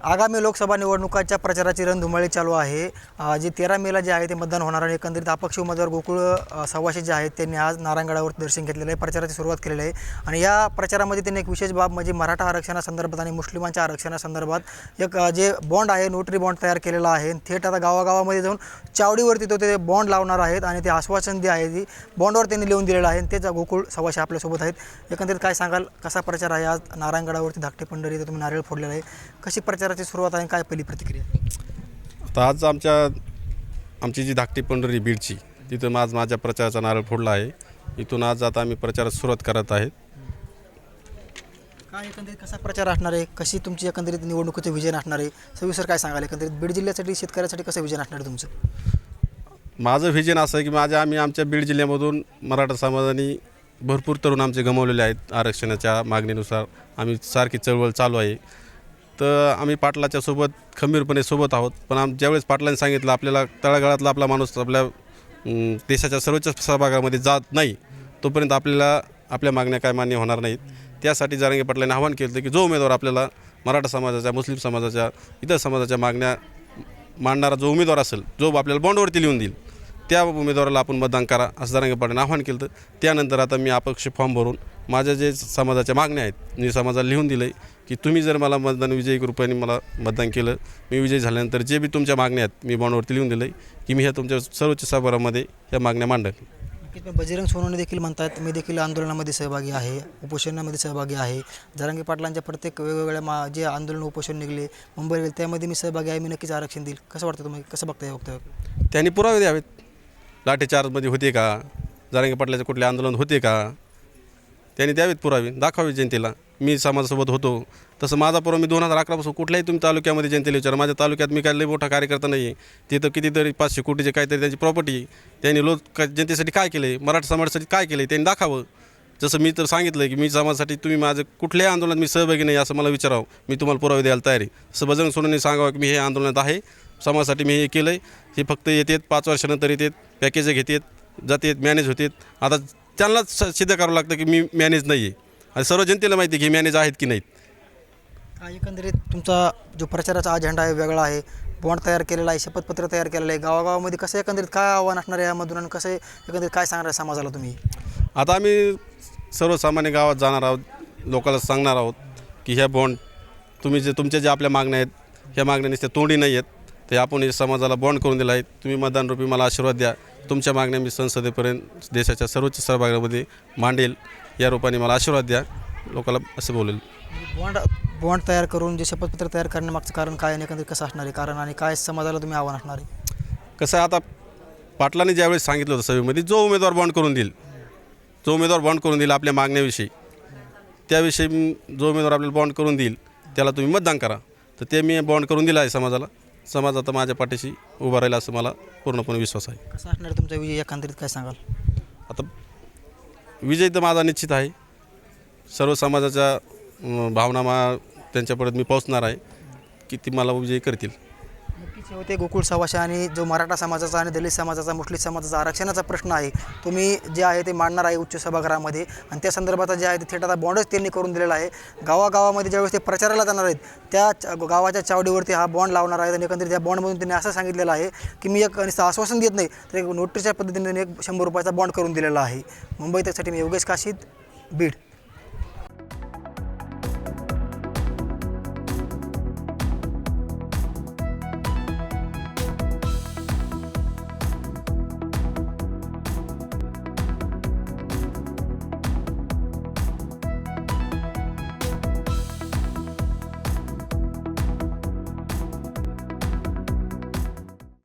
आगामी लोकसभा निवडणुकांच्या प्रचाराची रणधुमाळी चालू आहे. जे तेरा मेला जे आहे ते मतदान होणार आणि एकंदरीत अपक्ष उमेदवार गोकुळ सव्वाशे जे आहेत त्यांनी आज नारायणगडावर दर्शन घेतलेलं आहे प्रचाराची सुरुवात केलेली आहे. आणि या प्रचारामध्ये त्यांनी एक विशेष बाब म्हणजे मराठा आरक्षणासंदर्भात आणि मुस्लिमांच्या आरक्षणासंदर्भात एक जे बॉन्ड आहे नोटरी बॉन्ड तयार केलेला आहे. थेट आता गावागावामध्ये जाऊन चावडीवरती तो ते बॉन्ड लावणार आहेत आणि ते आश्वासन जे आहे ती बॉन्डवर त्यांनी लिहून दिलेलं आहे. आणि तेच गोकुळ सव्वाशे आपल्यासोबत आहेत. एकंदरीत काय सांगाल? कसा प्रचार आहे आज नारायणगडावरती धाकटे पंढरी तुम्ही नारळ फोडलेला आहे. कशी प्रचार प्रचाराची सुरुवात आहे काय पहिली प्रतिक्रिया? आता आज आमच्या आमची जी धाकटी पंढरी बीडची तिथं आज माझ्या प्रचाराचा नारळ फोडला आहे. इथून आज आता आम्ही प्रचारात सुरुवात करत आहेत. काय एकंदरीत कसा प्रचार असणार आहे? कशी तुमची एकंदरीत निवडणुकीचं विजन असणार आहे? सविस्तर काय सांगाल एकंदरीत? बीड जिल्ह्यासाठी शेतकऱ्यासाठी कसं विजन असणार आहे तुमचं? माझं व्हिजन असं आहे की माझ्या आम्ही आमच्या बीड जिल्ह्यामधून मराठा समाजाने भरपूर तरुण आमचे गमावलेले आहेत. आरक्षणाच्या मागणीनुसार आम्ही सारखी चळवळ चालू आहे. तर आम्ही पाटलाच्या सोबत खंबीरपणे सोबत आहोत. पण आम ज्यावेळेस पाटलांनी सांगितलं आपल्याला तळागाळातला आपला माणूस आपल्या देशाच्या सर्वोच्च सहभागामध्ये जात नाही तोपर्यंत आपल्याला आपल्या मागण्या काय मान्य होणार नाहीत. त्यासाठी जारंगे पाटलांनी आवाहन केलं होतं की जो उमेदवार आपल्याला मराठा समाजाच्या मुस्लिम समाजाच्या इतर समाजाच्या मागण्या मांडणारा जो उमेदवार असेल जो आपल्याला बॉन्डवरती लिहून देईल त्या उमेदवाराला आपण मतदान करा असं जारंगे पाटलांनी आवाहन केलं होतं. त्यानंतर आता मी अपक्ष फॉर्म भरून माझ्या जे समाजाच्या मागण्या आहेत मी समाजाला लिहून दिलं आहे की तुम्ही जर मला मतदान विजयी रूपाने मला मतदान केलं मी विजयी झाल्यानंतर जे बी तुमच्या मागण्या आहेत मी बॉन्डवरती लिहून दिलं आहे की मी ह्या तुमच्या सर्वोच्च सभागृहामध्ये ह्या मागण्या मांडेल बजरंग सोनवणे देखील म्हणतात मी देखील आंदोलनामध्ये सहभागी आहे उपोषणामध्ये सहभागी आहे. जरांगे पाटलांच्या प्रत्येक वेगवेगळ्या मा जे आंदोलन उपोषण निघले मुंबई गेले त्यामध्ये मी सहभागी आहे मी नक्कीच आरक्षण देईल. कसं वाटतं तुम्ही? कसं बघता हे वक्तव्य? त्यांनी पुरावे द्यावेत. लाठीचार्जमध्ये होते का? जारंगे पाटलाचे कुठले आंदोलन होते का? त्यांनी द्यावेत पुरावे दाखवावे जनतेला. मी समाजासोबत होतो. तसं माझा पुरावा मी दोन हजार अकरापासून कुठल्याही तुम्ही तालुक्यामध्ये जनतेला विचार. माझ्या तालुक्यात मी काय लई मोठा कार्यकर्ता नाही आहे तिथं कितीतरी पाचशे कोटीचे काहीतरी त्यांची प्रॉपर्टी त्यांनी लोक का- जनतेसाठी काय केलं आहे मराठा समाजासाठी काय केलं आहे त्यांनी दाखावं जसं मी तर सांगितलं की मी समाजासाठी तुम्ही माझं कुठल्याही आंदोलनात मी सहभागी नाही असं मला विचारावं. मी तुम्हाला पुरावे द्यायला तयारी तसं बजरंग सोनवणे सांगावं की मी हे आंदोलनात आहे. समाजासाठी मी हे केलं आहे हे फक्त येतात पाच वर्षानंतर येतात पॅकेज घेतात जातात मॅनेज होतात. आता त्यांनाच सिद्ध करावं लागतं की मी मॅनेज नाही आहे आणि सर्व जनतेला माहिती आहे की हे मॅनेज आहेत की नाहीत. काय एकंदरीत तुमचा जो प्रचाराचा अजेंडा आहे वेगळा आहे बॉन्ड तयार केलेला आहे शपथपत्र तयार केलेलं आहे गावागावामध्ये कसं एकंदरीत काय आव्हान असणार आहे यामधून आणि कसं एकंदरीत काय सांगणार आहे समाजाला तुम्ही? आता आम्ही सर्वसामान्य गावात जाणार आहोत लोकांना सांगणार आहोत की ह्या बॉन्ड तुम्ही जे तुमच्या ज्या आपल्या मागण्या आहेत ह्या मागण्या नुसत्या तोंडी नाही आहेत ते आपण हे समाजाला बॉन्ड करून दिला आहे. तुम्ही मतदानरूपी मला आशीर्वाद द्या. तुमच्या मागण्या मी संसदेपर्यंत देशाच्या सर्वोच्च सहभागामध्ये मांडेल. या रूपाने मला आशीर्वाद द्या. लोकांना असं बोलेल. बॉन्ड बॉन्ड तयार करून जे शपथपत्र तयार करण्यामागचं कारण काय आणि एकंदरीत कसं असणार आहे? कारण आणि काय समाजाला तुम्ही आव्हान असणार आहे? कसं आहे आता पाटलांनी ज्यावेळेस सांगितलं होतं सभेमध्ये जो उमेदवार बॉन्ड करून देईल जो उमेदवार बॉन्ड करून देईल आपल्या मागण्याविषयी त्याविषयी जो उमेदवार आपल्याला बॉन्ड करून देईल त्याला तुम्ही मतदान करा. तर ते मी बॉन्ड करून दिलं आहे समाजाला. समाज आता माझ्या पाठीशी उभा राहील असं मला पूर्णपणे विश्वास आहे. कसं असणार तुमचा विजय? एकंदरीत काय सांगाल? आता विजय तर माझा निश्चित आहे. सर्व समाजाच्या भावना मा त्यांच्यापर्यंत मी पोहोचणार आहे की ती मला विजयी करतील. नक्कीच होते. गोकुळ सवाशा आणि जो मराठा समाजाचा आणि दलित समाजाचा मुस्लिम समाजाचा आरक्षणाचा प्रश्न आहे तुम्ही जे आहे ते मांडणार आहे उच्च सभागृहामध्ये. आणि त्या संदर्भात जे आहे ते थेट आता बॉन्डच त्यांनी करून दिलेला आहे. गावागावामध्ये ज्यावेळेस ते प्रचाराला जाणार आहेत त्या च- गावाच्या चावडीवरती हा बॉन्ड लावणार आहेत. आणि एकंदरीत त्या बॉन्डमधून त्यांनी असं सांगितलेलं आहे की मी एक आश्वासन देत नाही तर एक नोटीसच्या पद्धतीने एक शंभर रुपयाचा बॉन्ड करून दिलेला आहे. मुंबई त्यासाठी मी योगेश काशीद बीड.